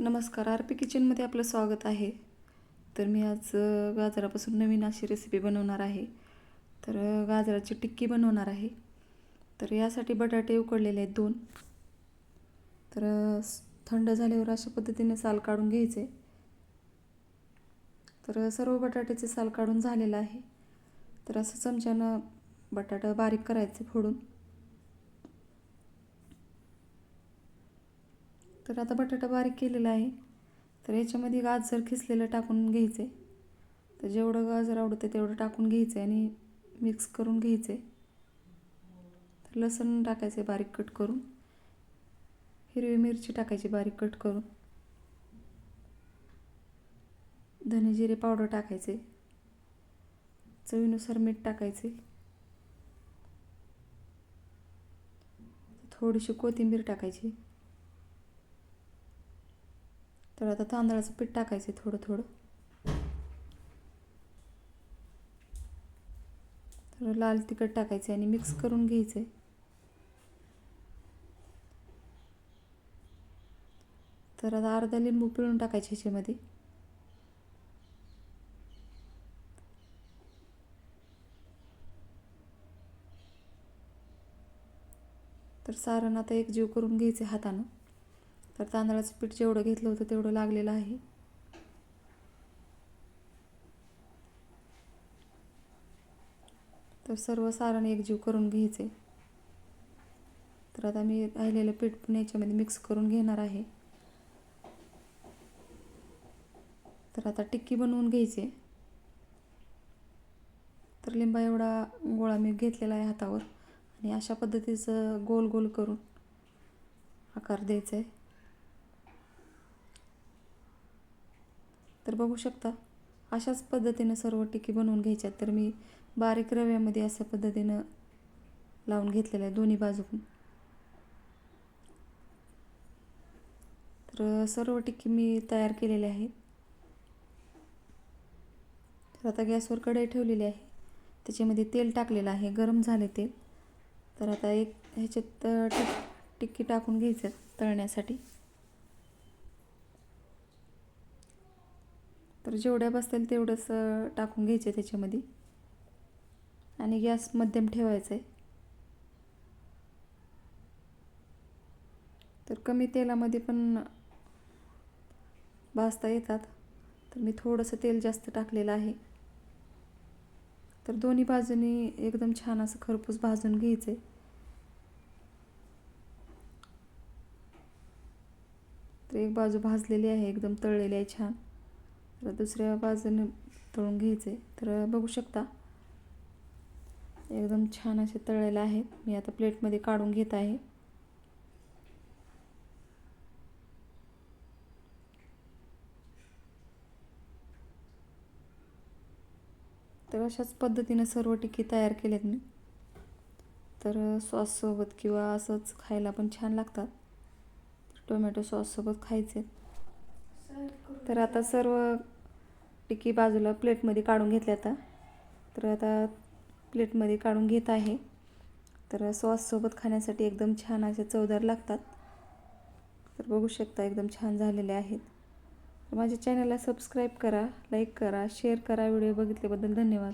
नमस्कार R P किचनमध्ये आपलं स्वागत आहे. तर मी आज गाजरापासून नवीन अशी रेसिपी बनवणार आहे. तर गाजराची टिक्की बनवणार आहे. तर यासाठी बटाटे उकडलेले आहेत दोन. तर थंड झाल्यावर अशा पद्धतीने साल काढून घ्यायचे. तर सर्व बटाट्याचे साल काढून झालेलं आहे. तर असं चमच्यानं बटाटा बारीक करायचे फोडून. तर आता बटाटा बारीक केलेला आहे. तर याच्यामध्ये गाजर खिसलेलं टाकून घ्यायचं आहे तर जेवढं गाजर आवडतं तेवढं टाकून घ्यायचं आहे आणि मिक्स करून घ्यायचं आहे तर लसण आहे बारीक कट करून. हिरवी मिरची टाकायची बारीक कट करून. धने जिरे पावडर टाकायचे चवीनुसार मीठ टाकायचे थोडीशी कोथिंबीर टाकायची. तर आता तांदळाचं पीठ टाकायचं थोडं थोडं. तर लाल तिखट टाकायचं आणि मिक्स करून घ्यायचे तर आता अर्धा लिंबू पिळून टाकायचे ह्याच्यामध्ये. तर सारण आता एक जीव करून घ्यायचे हातानं. तर तांदळाचं पीठ जेवढं घेतलं होतं तेवढं लागलेलं आहे. तर सर्व सारण एकजीव करून घ्यायचे. तर आता मी राहिलेलं पीठ पण याच्यामध्ये मिक्स करून घेणार आहे. तर आता टिक्की बनवून घ्यायचे. तर लिंबा एवढा गोळा मी घेतलेला आहे हातावर. आणि अशा पद्धतीचं गोल गोल करून आकार द्यायचा आहे. तर बघू शकता. अशाच पद्धतीनं सर्व टिकी बनवून घ्यायच्या तर मी बारीक रव्यामध्ये अशा पद्धतीनं लावून घेतलेलं आहे दोन्ही बाजूकडून तर सर्व टिक्की मी तयार केलेले आहेत. तर आता गॅसवर कढई ठेवलेली आहे. त्याच्यामध्ये तेल टाकलेलं आहे. गरम झाले तेल. तर आता एक ह्याच्यात टिक्की टाकून घ्यायचं तळण्यासाठी. तर जेवढ्या बसतील तेवढंच टाकून घ्यायचे त्याच्यामध्ये. आणि गॅस मध्यम ठेवायचा आहे तर कमी तेलामध्ये पण भाजता येतात. तर मी थोडंसं तेल जास्त टाकलेलं आहे. तर दोन्ही बाजूनी एकदम छान असं खरपूस भाजून घ्यायचं आहे तर एक बाजू भाजलेली आहे एकदम तळलेली आहे छान. तर दुसऱ्या बाजूने तळून घ्यायचे. तर बघू शकता एकदम छान असे तळलेले आहेत. मी आता प्लेटमध्ये काढून घेत आहे. तर अशाच पद्धतीनं सर्व टिकी तयार केलेत मी. तर सॉससोबत किंवा असंच खायला पण छान लागतात. टोमॅटो सॉससोबत खायचे. तर आता सर्व टिकी बाजूला प्लेटमध्ये काढून घेतल्या आता. तर आता प्लेटमध्ये काढून घेत आहे. तर सॉससोबत खाण्यासाठी एकदम छान असे चवदार लागतात. तर बघू शकता एकदम छान झालेले आहेत. तर माझ्या चॅनलला सबस्क्राईब करा लाईक करा शेअर करा. व्हिडिओ बघितल्याबद्दल धन्यवाद.